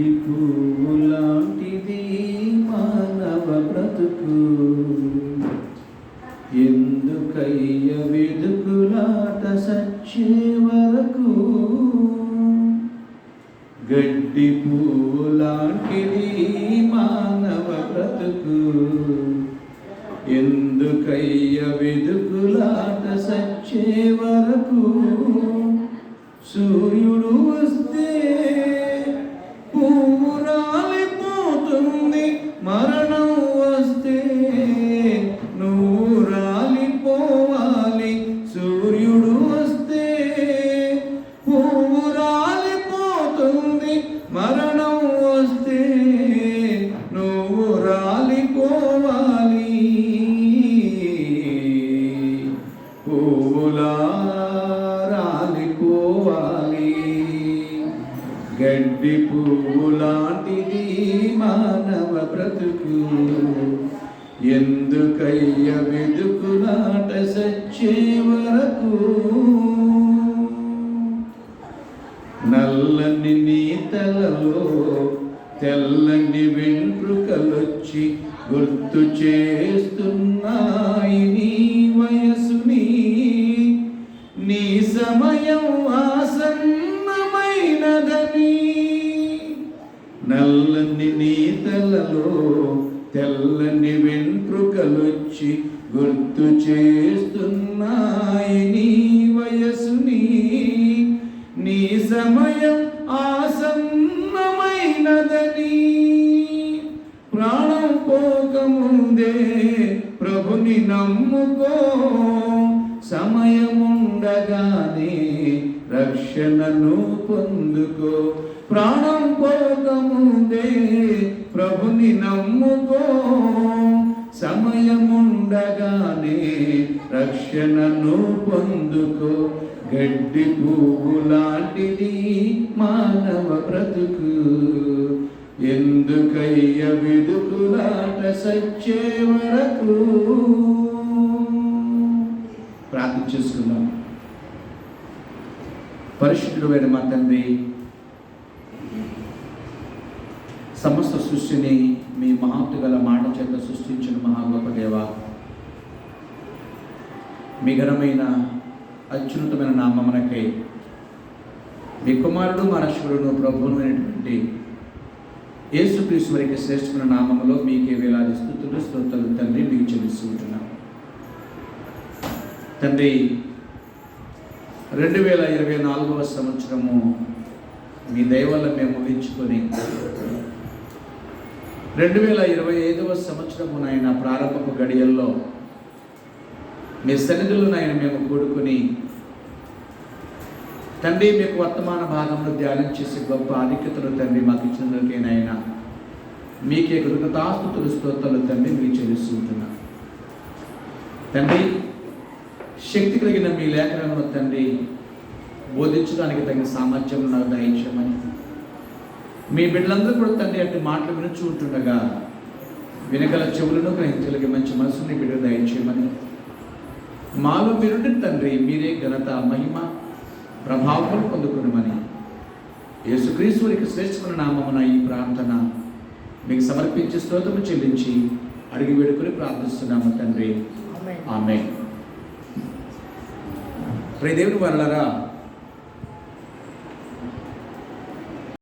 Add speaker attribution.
Speaker 1: గడ్డి పువ్వు లాంటిది మానవ బ్రతుకు. ఎందుకయ్య వెదుకులాట సచ్చే వరకు? గడ్డి పువ్వు లాంటిది మానవ బ్రతుకు. ఎందుకయ్య వెదుకులాట సచ్చే వరకు? సూర్యు గడ్డి పువ్వు లాంటిది మానవ బ్రతుకు. ఎందుకయ్య వెదుకులాట సచ్చే వరకు? నల్లని నీతలలో తెల్లని వెంట్రుకలొచ్చి గుర్తు చేస్తున్నాయి నల్లని నీతలలో తెల్లని వెంట్రుకలొచ్చి గుర్తు చేస్తున్నాయి నీ వయసుని నీ సమయం ఆసన్నమైనదని. ప్రాణం పోకముందే ప్రభుని నమ్ముకో సమయముండగానే రక్షణను పొందుకో. ప్రాణం పో నమ్ముకో. సమయముండగానే రక్షణను పొందుకో. గడ్డి పువ్వు లాంటిది మానవ బ్రతుకు. ఎందుకయ్య విదుకులాట సచ్చే వరకు? ప్రార్థన చేసుకుందాం. పరిశుద్ధుడైన మా తండ్రి సమస్త సృష్టిని మీ మహత్తు గల మాట చేత సృష్టించిన మహాగోపదేవ మీ ఘనమైన అత్యున్నతమైన నామమునకై మీ కుమారుడు మనశ్వరుడు ప్రభువునైనటువంటి ప్రభువును యేసుక్రీస్తు వారికి శ్రేష్టమైన నామములో మీకే వేలాది స్థుతులు స్తోత్రులు తండ్రి మీకు చెల్లిస్తుంటున్నాం తండ్రి రెండు వేల ఇరవై నాలుగవ సంవత్సరము మీ దయవల్ల మేము ఊహించుకొని రెండు వేల ఇరవై ఐదవ సంవత్సరము నాయన ప్రారంభపు గడియల్లో మీ సన్నిధిలో నాయన మేము కూడుకుని తండ్రి మీకు వర్తమాన భాగంలో ధ్యానం చేసే గొప్ప ఆధిక్యతలు తండ్రి మాకు ఇచ్చినందుకేనాయన మీకే కృతజ్ఞతాస్తుతులు స్తోత్రాలు తండ్రి మీకు చెల్లిస్తుంటున్నా తండ్రి శక్తి కలిగిన మీ లేఖనంలో తండ్రి బోధించడానికి తగిన సామర్థ్యం నాకు దయించమని మీ బిడ్డలందరూ కూడా తండ్రి అంటే మాటలు వినుచు ఉంటుండగా వినగల చెవులను గ్రహించగలిగే మంచి మనసుని బిడ్డ దయచేయమని. మాలో మీరుండి తండ్రి మీరే ఘనత మహిమ ప్రభావం పొందుకునమని. యేసుక్రీస్తునికి శ్రేష్టమైన నామమున ఈ ప్రార్థన మీకు సమర్పించి స్తోత్రము చెల్లించి అడిగి వేడుకొని ప్రార్థిస్తున్నాము తండ్రి. ఆమె ప్రియ దేవుని వరలరా